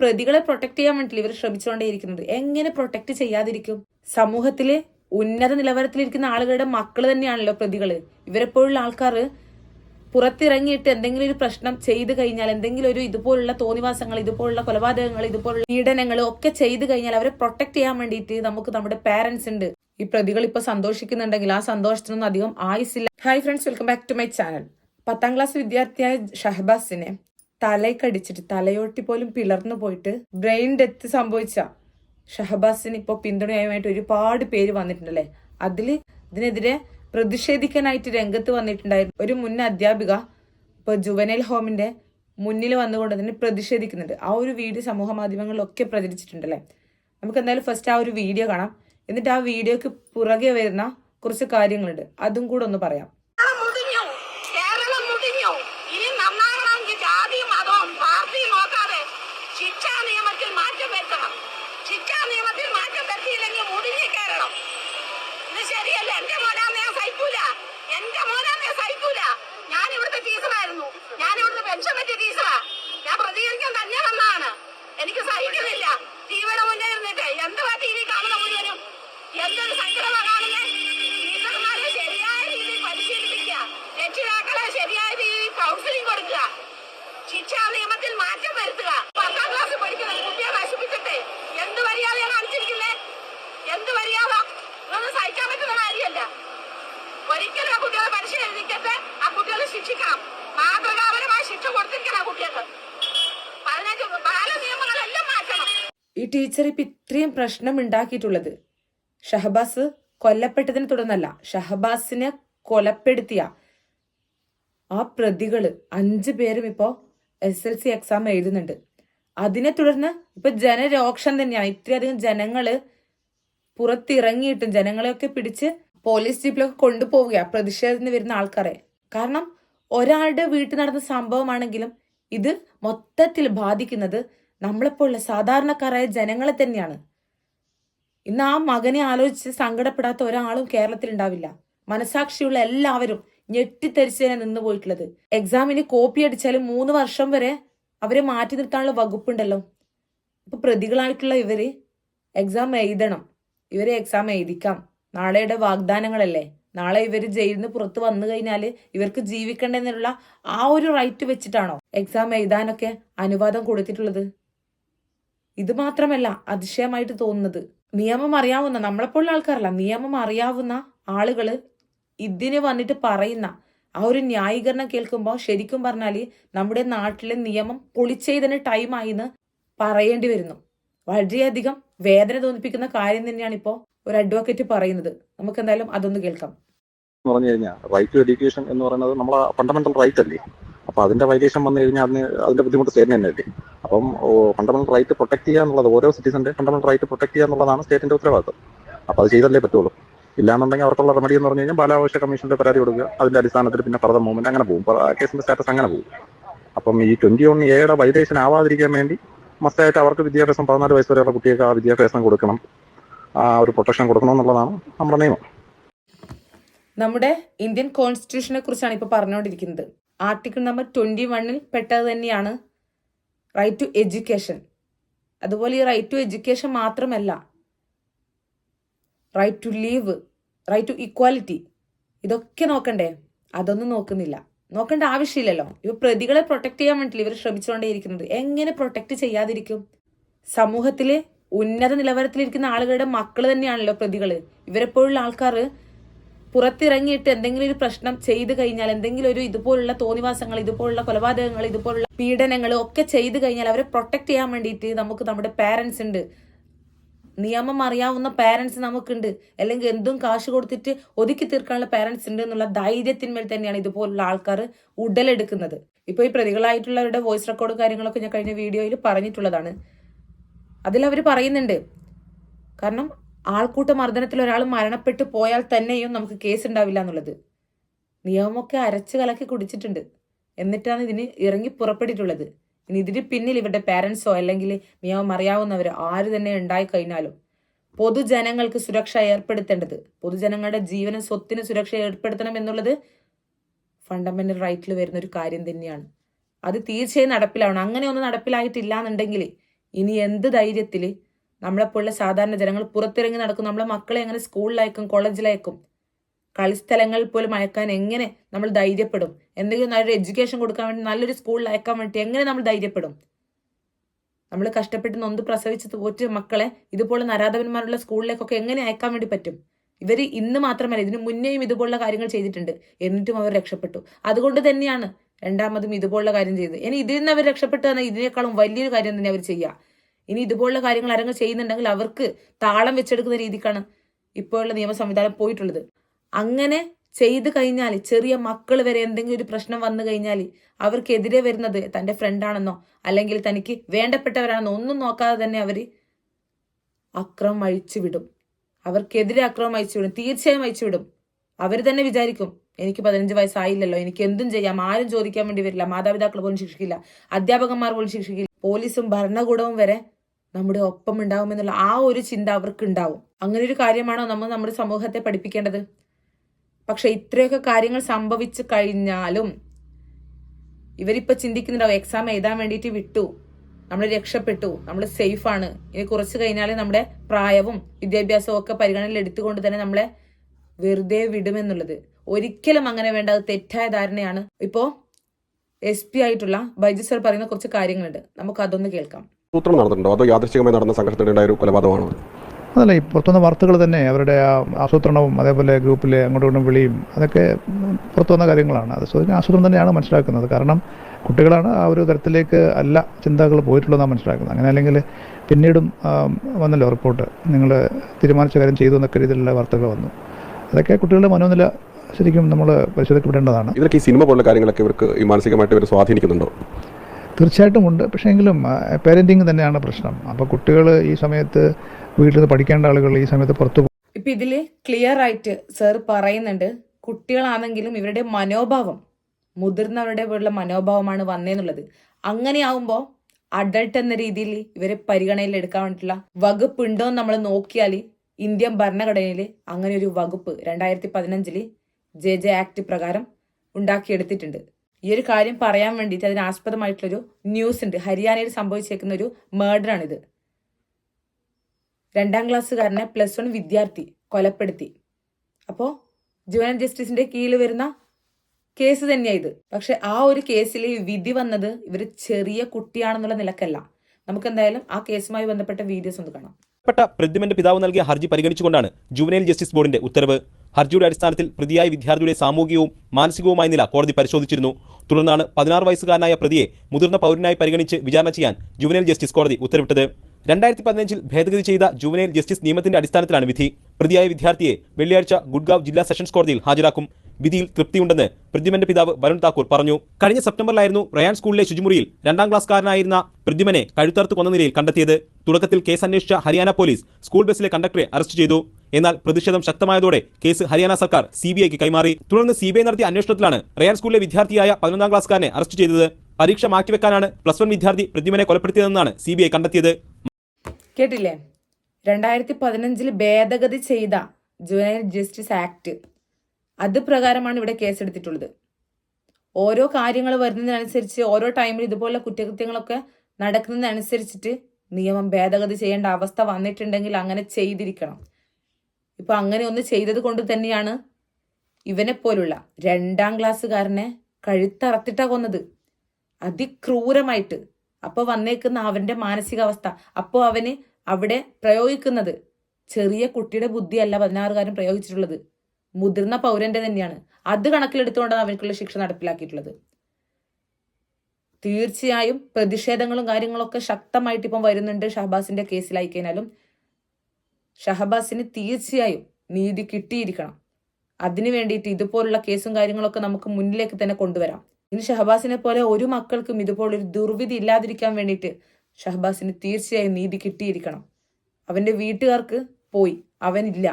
പ്രതികളെ പ്രൊട്ടക്ട് ചെയ്യാൻ വേണ്ടിയില്ല ഇവർ ശ്രമിച്ചുകൊണ്ടേയിരിക്കുന്നത്? എങ്ങനെ പ്രൊട്ടക്ട് ചെയ്യാതിരിക്കും? സമൂഹത്തിലെ ഉന്നത നിലവാരത്തിലിരിക്കുന്ന ആളുകളുടെ മക്കൾ തന്നെയാണല്ലോ പ്രതികൾ. ഇവരെപ്പോഴുള്ള ആൾക്കാർ പുറത്തിറങ്ങിയിട്ട് എന്തെങ്കിലും ഒരു പ്രശ്നം ചെയ്തു കഴിഞ്ഞാൽ എന്തെങ്കിലും ഒരു ഇതുപോലുള്ള തോന്നിവാസങ്ങൾ ഇതുപോലുള്ള കൊലപാതകങ്ങൾ ഇതുപോലുള്ള പീഡനങ്ങൾ ഒക്കെ ചെയ്തു കഴിഞ്ഞാൽ അവരെ പ്രൊട്ടക്ട് ചെയ്യാൻ വേണ്ടിയിട്ട് നമുക്ക് നമ്മുടെ പാരന്റ്സ് ഉണ്ട്. ഈ പ്രതികൾ ഇപ്പൊ സന്തോഷിക്കുന്നുണ്ടെങ്കിൽ ആ സന്തോഷത്തിനൊന്നും അധികം ആയുസില്ല hi friends welcome back to my channel പത്താം ക്ലാസ് വിദ്യാർത്ഥിയായ ഷഹബാസിനെ തലയ്ക്കടിച്ചിട്ട് തലയോട്ടി പോലും പിളർന്നു പോയിട്ട് ബ്രെയിൻ ഡെത്ത് സംഭവിച്ച. ഷഹബാസിന് ഇപ്പോൾ പിന്തുണയുമായിട്ട് ഒരുപാട് പേര് വന്നിട്ടുണ്ടല്ലേ? അതിൽ ഇതിനെതിരെ പ്രതിഷേധിക്കാനായിട്ട് രംഗത്ത് വന്നിട്ടുണ്ടായിരുന്നു. ഒരു മുൻ അധ്യാപിക ഇപ്പൊ ജുവനൈൽ ഹോമിന്റെ മുന്നിൽ വന്നുകൊണ്ട് അതിനെ പ്രതിഷേധിക്കുന്നുണ്ട്. ആ ഒരു വീഡിയോ സമൂഹ മാധ്യമങ്ങളിലൊക്കെ പ്രചരിച്ചിട്ടുണ്ടല്ലേ? നമുക്ക് എന്തായാലും ഫസ്റ്റ് ആ ഒരു വീഡിയോ കാണാം. എന്നിട്ട് ആ വീഡിയോക്ക് പുറകെ വരുന്ന കുറച്ച് കാര്യങ്ങളുണ്ട്. അതും കൂടെ ഒന്ന് പറയാം. ഞാൻ ഇവിടുന്ന് പെൻഷൻ പറ്റിയ ടീച്ചറാ ഞാൻ പ്രതികരിക്കാൻ തന്നെ വന്നതാണ് എനിക്ക് സഹിക്കുന്നില്ല. ടിവിയുടെ മുന്നേ ഇരുന്നിട്ട് എന്തുവാ ടി വി കാണുന്ന മുഴുവനും? എന്തൊരു സങ്കടമാ കാണുന്നത് ടീച്ചർമാരെ ശരിയായ രീതിയിൽ പരിശീലിപ്പിക്കുക. രക്ഷിതാക്കളെ ശരിയായ രീതിയിൽ കൗൺസിലിംഗ് കൊടുക്കുക. ശിക്ഷാ നിയമത്തിൽ മാറ്റം വരുത്തുക. പത്താം ക്ലാസ് പഠിക്കുന്ന കുട്ടിയെ നശിപ്പിച്ചിട്ട് എന്ത് മര്യാദയാണ് കാണിച്ചിരിക്കുന്നേ? എന്ത് മര്യാദ? ഇതൊന്നും സഹിക്കാൻ പറ്റുന്ന കാര്യമല്ല. ഒരിക്കലും ആ കുട്ടികളെ പരിശീലിക്കട്ടെ ആ കുട്ടികളെ ശിക്ഷിക്കണം മാറ്റണം. ഈ ടീച്ചർ ഇപ്പൊ ഇത്രയും പ്രശ്നം ഉണ്ടാക്കിയിട്ടുള്ളത്. ഷഹബാസ് കൊല്ലപ്പെട്ടതിനെ തുടർന്നല്ല ഷഹബാസിനെ കൊലപ്പെടുത്തിയ ആ പ്രതികൾ അഞ്ചു പേരും ഇപ്പോ എസ് എൽ സി എക്സാം എഴുതുന്നുണ്ട്. അതിനെ തുടർന്ന് ഇപ്പൊ ജനരോക്ഷം തന്നെയാണ് ഇത്രയധികം ജനങ്ങൾ പുറത്തിറങ്ങിയിട്ടും ജനങ്ങളെയൊക്കെ പിടിച്ച് പോലീസ് ജീപ്പിലൊക്കെ കൊണ്ടുപോവുക പ്രതിഷേധത്തിന് വരുന്ന ആൾക്കാരെ. കാരണം ഒരാളുടെ വീട്ടിൽ നടന്ന സംഭവമാണെങ്കിലും ഇത് മൊത്തത്തിൽ ബാധിക്കുന്നത് നമ്മളെപ്പോലുള്ള സാധാരണക്കാരായ ജനങ്ങളെ തന്നെയാണ്. ഇന്ന് ആ മകനെ ആലോചിച്ച് സങ്കടപ്പെടാത്ത ഒരാളും കേരളത്തിൽ ഉണ്ടാവില്ല. മനസാക്ഷിയുള്ള എല്ലാവരും ഞെട്ടിത്തരിച്ചതിനെ നിന്ന് പോയിട്ടുള്ളത്. എക്സാമിന് കോപ്പി അടിച്ചാലും മൂന്ന് വർഷം വരെ അവരെ മാറ്റി നിർത്താനുള്ള വകുപ്പുണ്ടല്ലോ. ഇപ്പൊ പ്രതികളായിട്ടുള്ള ഇവർ എക്സാം എഴുതണം. ഇവരെ എക്സാം എഴുതിക്കാം. നാളെയുടെ വാഗ്ദാനങ്ങളല്ലേ? നാളെ ഇവർ ജയിലിൽ നിന്ന് പുറത്ത് വന്നു കഴിഞ്ഞാൽ ഇവർക്ക് ജീവിക്കണ്ടെന്നുള്ള ആ ഒരു റൈറ്റ് വെച്ചിട്ടാണോ എക്സാം എഴുതാനൊക്കെ അനുവാദം കൊടുത്തിട്ടുള്ളത്? ഇത് മാത്രമല്ല അതിശയമായിട്ട് തോന്നുന്നത്. നിയമം അറിയാവുന്ന നമ്മളെപ്പോലുള്ള ആൾക്കാരല്ല നിയമം അറിയാവുന്ന ആളുകൾ ഇതിന് വന്നിട്ട് പറയുന്ന ആ ഒരു ന്യായീകരണം കേൾക്കുമ്പോൾ ശരിക്കും പറഞ്ഞാൽ നമ്മുടെ നാട്ടിലെ നിയമം പൊളിച്ചെയ്തതിന് ടൈമായി എന്ന് പറയേണ്ടി വരുന്നു. വളരെയധികം വേദന തോന്നിപ്പിക്കുന്ന കാര്യം തന്നെയാണ് ഇപ്പോ ഒരു അഡ്വക്കേറ്റ് പറയുന്നത്. നമുക്ക് എന്തായാലും അതൊന്ന് കേൾക്കാം. പറഞ്ഞു കഴിഞ്ഞാൽ റൈറ്റ് ടു എഡ്യൂക്കേഷൻ എന്ന് പറയുന്നത് നമ്മളെ ഫണ്ടമെന്റൽ റൈറ്റ് അല്ലേ? അപ്പൊ അതിന്റെ വൈലേഷൻ വന്നു കഴിഞ്ഞാൽ അതിന് അതിന്റെ ബുദ്ധിമുട്ട് സ്റ്റേറ്റിന് തന്നെ അല്ലേ? അപ്പം ഫണ്ടമെന്റൽ റൈറ്റ് പ്രൊട്ടക്ട് ചെയ്യുക എന്നുള്ളത് ഓരോ സിറ്റിസന്റെ ഫണ്ടമെന്റൽ റൈറ്റ് പ്രൊട്ടക്ട് ചെയ്യുക എന്നുള്ളതാണ് സ്റ്റേറ്റിന്റെ ഉത്തരവാദിത്വം. അപ്പൊ അത് ചെയ്തല്ലേ പറ്റുള്ളൂ. ഇല്ലാന്നുണ്ടെങ്കിൽ അവർക്കുള്ള റെമഡി എന്ന് പറഞ്ഞു കഴിഞ്ഞാൽ ബാലാവകാശ കമ്മീഷന്റെ പരാതി കൊടുക്കുക. അതിന്റെ അടിസ്ഥാനത്തിൽ പിന്നെ ഫർദർ മൂവ്മെന്റ് അങ്ങനെ പോകും. കേസിന്റെ സ്റ്റാറ്റസ് അങ്ങനെ പോകും. അപ്പം ഈ ട്വന്റി വൺ എയുടെ വൈലേഷൻ ആവാതിരിക്കാൻ വേണ്ടി മസ്റ്റായിട്ട് അവർക്ക് വിദ്യാഭ്യാസം പതിനാല് വയസ്സ് വരെയുള്ള കുട്ടികൾക്ക് ആ വിദ്യാഭ്യാസം കൊടുക്കണം. ആ ഒരു പ്രൊട്ടക്ഷൻ കൊടുക്കണം എന്നുള്ളതാണ് നമ്മുടെ നിയമം. നമ്മുടെ ഇന്ത്യൻ കോൺസ്റ്റിറ്റ്യൂഷനെ കുറിച്ചാണ് ഇപ്പോൾ പറഞ്ഞുകൊണ്ടിരിക്കുന്നത് ആർട്ടിക്കിൾ നമ്പർ ട്വന്റി വണ്ണിൽ പെട്ടത് തന്നെയാണ് റൈറ്റ് ടു എഡ്യൂക്കേഷൻ അതുപോലെ ഈ റൈറ്റ് ടു എഡ്യൂക്കേഷൻ മാത്രമല്ല right to live right to equality ഇതൊക്കെ നോക്കണ്ടേ? അതൊന്നും നോക്കുന്നില്ല. നോക്കേണ്ട ആവശ്യമില്ലല്ലോ. ഇവ പ്രതികളെ പ്രൊട്ടക്ട് ചെയ്യാൻ വേണ്ടിയില്ല ഇവർ ശ്രമിച്ചുകൊണ്ടേയിരിക്കുന്നത്. എങ്ങനെ പ്രൊട്ടക്ട് ചെയ്യാതിരിക്കും? സമൂഹത്തിലെ ഉന്നത നിലവാരത്തിലിരിക്കുന്ന ആളുകളുടെ മക്കൾ തന്നെയാണല്ലോ പ്രതികൾ. ഇവരെപ്പോഴുള്ള ആൾക്കാർ പുറത്തിറങ്ങിയിട്ട് എന്തെങ്കിലും ഒരു പ്രശ്നം ചെയ്തു കഴിഞ്ഞാൽ എന്തെങ്കിലും ഒരു ഇതുപോലുള്ള തോന്നിവാസങ്ങൾ ഇതുപോലുള്ള കൊലപാതകങ്ങൾ ഇതുപോലുള്ള പീഡനങ്ങൾ ഒക്കെ ചെയ്തു കഴിഞ്ഞാൽ അവരെ പ്രൊട്ടക്ട് ചെയ്യാൻ വേണ്ടിയിട്ട് നമുക്ക് നമ്മുടെ പാരൻസ് ഉണ്ട്. നിയമം അറിയാവുന്ന പാരന്റ്സ് നമുക്കുണ്ട്. അല്ലെങ്കിൽ എന്തും കാശ് കൊടുത്തിട്ട് ഒതുക്കി തീർക്കാനുള്ള പാരന്റ്സ് ഉണ്ട് എന്നുള്ള ധൈര്യത്തിന്മേൽ തന്നെയാണ് ഇതുപോലുള്ള ആൾക്കാർ ഉടലെടുക്കുന്നത്. ഇപ്പൊ ഈ പ്രതികളായിട്ടുള്ളവരുടെ വോയിസ് റെക്കോർഡ് കാര്യങ്ങളൊക്കെ ഞാൻ കഴിഞ്ഞ വീഡിയോയിൽ പറഞ്ഞിട്ടുള്ളതാണ്. അതിൽ അവർ പറയുന്നുണ്ട്. കാരണം ആൾക്കൂട്ട മർദ്ദനത്തിൽ ഒരാൾ മരണപ്പെട്ടു പോയാൽ തന്നെയും നമുക്ക് കേസ് ഉണ്ടാവില്ല എന്നുള്ളത്. നിയമമൊക്കെ അരച്ച് കലക്കി കുടിച്ചിട്ടുണ്ട്. എന്നിട്ടാണ് ഇതിന് ഇറങ്ങി പുറപ്പെട്ടിട്ടുള്ളത്. ഇനി ഇതിന് പിന്നിൽ ഇവരുടെ പാരൻസോ അല്ലെങ്കിൽ മിയാവും അറിയാവുന്നവരോ ആര് തന്നെ ഉണ്ടായി കഴിഞ്ഞാലും പൊതുജനങ്ങൾക്ക് സുരക്ഷ ഏർപ്പെടുത്തേണ്ടത്. പൊതുജനങ്ങളുടെ ജീവനും സ്വത്തിനും സുരക്ഷ ഏർപ്പെടുത്തണം എന്നുള്ളത് ഫണ്ടമെന്റൽ റൈറ്റിൽ വരുന്ന ഒരു കാര്യം തന്നെയാണ്. അത് തീർച്ചയായും നടപ്പിലാവണം. അങ്ങനെ ഒന്നും നടപ്പിലായിട്ടില്ല എന്നുണ്ടെങ്കിൽ ഇനി എന്ത് ധൈര്യത്തിൽ നമ്മളെപ്പോലുള്ള സാധാരണ ജനങ്ങൾ പുറത്തിറങ്ങി നടക്കും. നമ്മളെ മക്കളെ എങ്ങനെ സ്കൂളിലയക്കും കോളേജിലയക്കും കളിസ്ഥലങ്ങളിൽ പോലും അയക്കാൻ എങ്ങനെ നമ്മൾ ധൈര്യപ്പെടും? എന്തെങ്കിലും നല്ലൊരു എഡ്യൂക്കേഷൻ കൊടുക്കാൻ വേണ്ടി നല്ലൊരു സ്കൂളിൽ അയക്കാൻ വേണ്ടി എങ്ങനെ നമ്മൾ ധൈര്യപ്പെടും? നമ്മൾ കഷ്ടപ്പെട്ട് നൊന്ത് പ്രസവിച്ച് തോറ്റ് മക്കളെ ഇതുപോലെ നരാധവന്മാരുള്ള സ്കൂളിലേക്കൊക്കെ എങ്ങനെ അയക്കാൻ വേണ്ടി പറ്റും? ഇവർ ഇന്ന് മാത്രമല്ല ഇതിനു മുന്നേയും ഇതുപോലുള്ള കാര്യങ്ങൾ ചെയ്തിട്ടുണ്ട്. എന്നിട്ടും അവർ രക്ഷപ്പെട്ടു. അതുകൊണ്ട് തന്നെയാണ് രണ്ടാമതും ഇതുപോലുള്ള കാര്യം ചെയ്തത്. ഇനി ഇതിൽ നിന്ന് അവർ രക്ഷപ്പെട്ടു ഇതിനേക്കാളും വലിയൊരു കാര്യം തന്നെ അവർ ചെയ്യുക. ഇനി ഇതുപോലുള്ള കാര്യങ്ങൾ ആരെങ്കിലും ചെയ്യുന്നുണ്ടെങ്കിൽ അവർക്ക് താളം വെച്ചെടുക്കുന്ന രീതിക്കാണ് ഇപ്പോഴുള്ള നിയമ സംവിധാനം പോയിട്ടുള്ളത്. അങ്ങനെ ചെയ്തു കഴിഞ്ഞാൽ ചെറിയ മക്കൾ വരെ എന്തെങ്കിലും ഒരു പ്രശ്നം വന്നു കഴിഞ്ഞാൽ അവർക്കെതിരെ വരുന്നത് തന്റെ ഫ്രണ്ടാണെന്നോ അല്ലെങ്കിൽ തനിക്ക് വേണ്ടപ്പെട്ടവരാണെന്നോ ഒന്നും നോക്കാതെ തന്നെ അവർ അക്രമം അഴിച്ചു വിടും. അവർക്കെതിരെ അക്രമം അയച്ചു വിടും. തീർച്ചയായും അയച്ചു വിടും. അവർ തന്നെ വിചാരിക്കും എനിക്ക് പതിനഞ്ച് വയസ്സായില്ലല്ലോ എനിക്ക് എന്തും ചെയ്യാം ആരും ചോദിക്കാൻ വേണ്ടി വരില്ല മാതാപിതാക്കൾ പോലും ശിക്ഷിക്കില്ല അധ്യാപകന്മാർ പോലും ശിക്ഷിക്കില്ല. പോലീസും ഭരണകൂടവും വരെ നമ്മുടെ ഒപ്പം ഉണ്ടാവുമെന്നുള്ള ആ ഒരു ചിന്ത അവർക്ക് ഉണ്ടാവും അങ്ങനെ ഒരു കാര്യമാണോ നമ്മൾ നമ്മുടെ സമൂഹത്തെ പഠിപ്പിക്കേണ്ടത്? പക്ഷെ ഇത്രയൊക്കെ കാര്യങ്ങൾ സംഭവിച്ചു കഴിഞ്ഞാലും ഇവരിപ്പോൾ ചിന്തിക്കുന്നുണ്ടാവും എക്സാം എഴുതാൻ വേണ്ടിയിട്ട് വിട്ടു നമ്മൾ രക്ഷപ്പെട്ടു നമ്മൾ സേഫ് ആണ്. ഇനി കുറച്ച് കഴിഞ്ഞാൽ നമ്മുടെ പ്രായവും വിദ്യാഭ്യാസവും ഒക്കെ പരിഗണനയിൽ എടുത്തുകൊണ്ട് തന്നെ നമ്മളെ വെറുതെ വിടുമെന്നുള്ളത്. ഒരിക്കലും അങ്ങനെ വേണ്ട അത് തെറ്റായ ധാരണയാണ്. ഇപ്പോ എസ് പി ആയിട്ടുള്ള ബൈജു സർ പറയുന്ന കുറച്ച് കാര്യങ്ങളുണ്ട്. നമുക്ക് അതൊന്ന് കേൾക്കാം. സൂത്രം നടന്നിട്ടുണ്ടോ? അതോ യാദൃശ്ചികമായി നടന്ന സംഘർഷത്തിനുണ്ടായ ഒരു കൊലപാതകമാണോ? അതല്ല ഈ പുറത്തുനിന്ന് വാർത്തകൾ തന്നെ അവരുടെ ആ ആസൂത്രണവും അതേപോലെ ഗ്രൂപ്പിലെ അങ്ങോട്ടും ഇങ്ങോട്ടും വിളിയും അതൊക്കെ പുറത്തു വന്ന കാര്യങ്ങളാണ്. അത് സ്വയം ആസൂത്രണം തന്നെയാണ് മനസ്സിലാക്കുന്നത്. കാരണം കുട്ടികളാണ് ആ ഒരു തരത്തിലേക്ക് അല്ല ചിന്തകൾ പോയിട്ടുള്ളതെന്നാണ് മനസ്സിലാക്കുന്നത്. അങ്ങനെ അല്ലെങ്കിൽ പിന്നീടും വന്നല്ലോ റിപ്പോർട്ട്. നിങ്ങൾ തീരുമാനിച്ച കാര്യം ചെയ്തു എന്നൊക്കെ രീതിയിലുള്ള വാർത്തകൾ വന്നു. അതൊക്കെ കുട്ടികളുടെ മനോനില ശരിക്കും നമ്മൾ പരിശോധിക്കപ്പെടേണ്ടതാണ്. ഇവർക്ക് ഈ സിനിമ പോലുള്ള കാര്യങ്ങളൊക്കെ ഇവർക്ക് മാനസികമായിട്ട് ഇവർ സ്വാധീനിക്കുന്നുണ്ടോ? തീർച്ചയായിട്ടും ഉണ്ട്. പക്ഷേ എങ്കിലും പേരന്റിങ് തന്നെയാണ് പ്രശ്നം. അപ്പോൾ കുട്ടികൾ ഈ സമയത്ത് വീട്ടിൽ നിന്ന് പഠിക്കേണ്ട ആളുകൾ ഈ സമയത്ത് പുറത്തു ഇപ്പം ഇതിൽ ക്ലിയർ ആയിട്ട് സർ പറയുന്നുണ്ട് കുട്ടികളാണെങ്കിലും ഇവരുടെ മനോഭാവം മുതിർന്നവരുടെ പോലുള്ള മനോഭാവമാണ് വന്നേന്നുള്ളത്. അങ്ങനെയാവുമ്പോൾ അഡൾട്ട് എന്ന രീതിയിൽ ഇവരെ പരിഗണനയിൽ എടുക്കാൻ വേണ്ടിയിട്ടുള്ള വകുപ്പ് ഉണ്ടോ എന്ന് നമ്മൾ നോക്കിയാൽ ഇന്ത്യൻ ഭരണഘടനയിൽ അങ്ങനെ ഒരു വകുപ്പ് രണ്ടായിരത്തി പതിനഞ്ചിൽ ജെ ജെ ആക്ട് പ്രകാരം ഉണ്ടാക്കിയെടുത്തിട്ടുണ്ട്. ഈ ഒരു കാര്യം പറയാൻ വേണ്ടിയിട്ട് അതിനാസ്പദമായിട്ടുള്ളൊരു ന്യൂസ് ഉണ്ട് ഹരിയാനയിൽ സംഭവിച്ചേക്കുന്ന ഒരു മേർഡറാണിത് രണ്ടാം ക്ലാസ്സുകാരനെ പ്ലസ് വൺ വിദ്യാർത്ഥി കൊലപ്പെടുത്തി. അപ്പോൾ ജുവനൽ ജസ്റ്റിസിന്റെ കീഴിൽ വരുന്ന കേസ് തന്നെയാണ് ഇത്. പക്ഷെ ആ ഒരു കേസിൽ വിധി വന്നത് ഇവർ ചെറിയ കുട്ടിയാണെന്നുള്ള നിലക്കല്ല. നമുക്ക് എന്തായാലും ആ കേസുമായി ബന്ധപ്പെട്ട വീഡിയോസ് ഒന്ന് കാണാം. പ്പെട്ട പ്രതിമന്റെ പിതാവ് നൽകിയ ഹർജി പരിഗണിച്ചുകൊണ്ടാണ് ജുവനൈൽ ജസ്റ്റിസ് ബോർഡിന്റെ ഉത്തരവ്. ഹർജിയുടെ അടിസ്ഥാനത്തിൽ പ്രതിയായ വിദ്യാർത്ഥിയുടെ സാമൂഹികവും മാനസികവുമായ നില കോടതി പരിശോധിച്ചിരുന്നു. തുടർന്നാണ് പതിനാറ് വയസ്സുകാരനായ പ്രതിയെ മുതിർന്ന പൗരനായി പരിഗണിച്ച് വിചാരണ ചെയ്യാൻ ജുവനൈൽ ജസ്റ്റിസ് കോടതി ഉത്തരവിട്ടത്. രണ്ടായിരത്തി പതിനഞ്ചിൽ ഭേദഗതി ചെയ്ത ജുവനൈൽ ജസ്റ്റിസ് നിയമത്തിന്റെ അടിസ്ഥാനത്തിലാണ് വിധി. പ്രതിയായ വിദ്യാർത്ഥിയെ വെള്ളിയാഴ്ച ഗുഡ്ഗാവ് ജില്ലാ സെഷൻസ് കോടതിയിൽ ഹാജരാക്കും. വിധിയിൽ തൃപ്തിയുണ്ടെന്ന് പ്രതിമന്റെ പിതാവ് വരുൺ താക്കൂർ പറഞ്ഞു. കഴിഞ്ഞ സെപ്റ്റംബറിലായിരുന്നു റയാൻ സ്കൂളിലെ ശുചിമുറിയിൽ രണ്ടാം ക്ലാസ്സുകാരനായിരുന്ന പ്രതിമനെ കഴുത്തറുത്ത് കൊന്ന നിലയിൽ കണ്ടെത്തിയത്. തുടക്കത്തിൽ കേസ് അന്വേഷിച്ച ഹരിയാന പോലീസ് സ്കൂൾ ബസ്സിലെ കണ്ടക്ടറെ അറസ്റ്റ് ചെയ്തു. എന്നാൽ പ്രതിഷേധം ശക്തമായതോടെ കേസ് ഹരിയാന സർക്കാർ സി ബി ഐക്ക് കൈമാറി. തുടർന്ന് സി ബി ഐ നടത്തിയ അന്വേഷണത്തിലാണ് റയാൻ സ്കൂളിലെ വിദ്യാർത്ഥിയായ പതിനൊന്നാം ക്ലാസ്കാരനെ അറസ്റ്റ് ചെയ്തത്. പരീക്ഷ മാറ്റിവെക്കാനാണ് പ്ലസ് വൺ വിദ്യാർത്ഥി പ്രതിമനെ കൊലപ്പെടുത്തിയതെന്നാണ് സി ബി ഐ കണ്ടെത്തിയത്. കേട്ടില്ലേ? രണ്ടായിരത്തി പതിനഞ്ചിൽ ഭേദഗതി ചെയ്ത ജുവനൈൽ ജസ്റ്റിസ് ആക്ട്. അത് പ്രകാരമാണ് ഇവിടെ കേസെടുത്തിട്ടുള്ളത്. ഓരോ കാര്യങ്ങൾ വരുന്നതിനനുസരിച്ച് ഓരോ ടൈമിൽ ഇതുപോലെ കുറ്റകൃത്യങ്ങളൊക്കെ നടക്കുന്നതിനനുസരിച്ചിട്ട് നിയമം ഭേദഗതി ചെയ്യേണ്ട അവസ്ഥ വന്നിട്ടുണ്ടെങ്കിൽ അങ്ങനെ ചെയ്തിരിക്കണം. ഇപ്പൊ അങ്ങനെ ഒന്ന് ചെയ്തത് കൊണ്ട് തന്നെയാണ് ഇവനെ പോലുള്ള രണ്ടാം ക്ലാസ്സുകാരനെ കഴുത്തറത്തിട്ടാ കൊന്നത്. അതിക്രൂരമായിട്ട് അപ്പോൾ വന്നേക്കുന്ന അവന്റെ മാനസികാവസ്ഥ. അപ്പോൾ അവന് അവിടെ പ്രയോഗിക്കുന്നത് ചെറിയ കുട്ടിയുടെ ബുദ്ധിയല്ല പതിനാറുകാരൻ പ്രയോഗിച്ചിട്ടുള്ളത്. മുതിർന്ന പൗരന്റെ തന്നെയാണ്. അത് കണക്കിലെടുത്തുകൊണ്ടാണ് അവർക്കുള്ള ശിക്ഷ നടപ്പിലാക്കിയിട്ടുള്ളത്. തീർച്ചയായും പ്രതിഷേധങ്ങളും കാര്യങ്ങളൊക്കെ ശക്തമായിട്ട് ഇപ്പം വരുന്നുണ്ട് ഷഹബാസിന്റെ കേസിലായി കഴിഞ്ഞാലും ഷഹബാസിന് തീർച്ചയായും നീതി കിട്ടിയിരിക്കണം. അതിനു വേണ്ടിയിട്ട് ഇതുപോലുള്ള കേസും കാര്യങ്ങളൊക്കെ നമുക്ക് മുന്നിലേക്ക് തന്നെ കൊണ്ടുവരാം. ഇനി ഷഹബാസിനെ പോലെ ഒരു മക്കൾക്കും ഇതുപോലൊരു ദുർവിധി ഇല്ലാതിരിക്കാൻ വേണ്ടിയിട്ട് ഷഹബാസിന് തീർച്ചയായും നീതി കിട്ടിയിരിക്കണം. അവന്റെ വീട്ടുകാർക്ക് പോയി. അവനില്ല.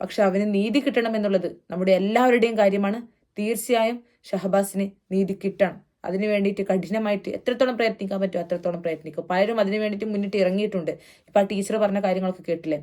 പക്ഷെ അവന് നീതി കിട്ടണം എന്നുള്ളത് നമ്മുടെ എല്ലാവരുടെയും കാര്യമാണ്. തീർച്ചയായും ഷഹബാസിന് നീതി കിട്ടണം. അതിനു വേണ്ടിയിട്ട് കഠിനമായിട്ട് എത്രത്തോളം പ്രയത്നിക്കാൻ പറ്റുമോ അത്രത്തോളം പ്രയത്നിക്കും. പലരും അതിനു വേണ്ടിയിട്ട് മുന്നിട്ട് ഇറങ്ങിയിട്ടുണ്ട്. ഇപ്പൊ ആ ടീച്ചർ പറഞ്ഞ കാര്യങ്ങളൊക്കെ കേട്ടില്ലേ?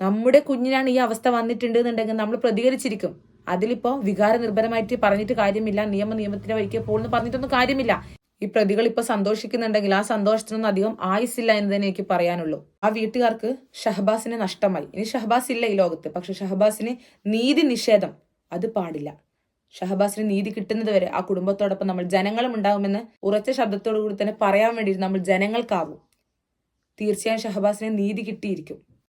നമ്മുടെ കുഞ്ഞിനാണ് ഈ അവസ്ഥ വന്നിട്ടുണ്ട് എന്നുണ്ടെങ്കിൽ നമ്മൾ പ്രതികരിച്ചിരിക്കും. അതിലിപ്പോ വികാര നിർഭരമായിട്ട് പറഞ്ഞിട്ട് കാര്യമില്ല നിയമ നിയമത്തിന്റെ വഴിക്ക് പോകുന്നു പറഞ്ഞിട്ടൊന്നും കാര്യമില്ല. ഈ പ്രതികൾ ഇപ്പൊ സന്തോഷിക്കുന്നുണ്ടെങ്കിൽ ആ സന്തോഷത്തിനൊന്നും അധികം ആയുസില്ല എന്ന് തന്നെ എനിക്ക് പറയാനുള്ളൂ. ആ വീട്ടുകാർക്ക് ഷഹബാസിനെ നഷ്ടമായി. ഇനി ഷഹബാസ് ഇല്ല ഈ ലോകത്ത്. പക്ഷെ ഷഹബാസിന് നീതി നിഷേധം. അത് പാടില്ല. ഷഹബാസിന് നീതി കിട്ടുന്നത് വരെ ആ കുടുംബത്തോടൊപ്പം നമ്മൾ ജനങ്ങളും ഉണ്ടാകുമെന്ന് ഉറച്ച ശബ്ദത്തോടു കൂടി തന്നെ പറയാൻ വേണ്ടി നമ്മൾ ജനങ്ങൾക്കാവും. തീർച്ചയായും ഷഹബാസിന് നീതി കിട്ടിയിരിക്കും.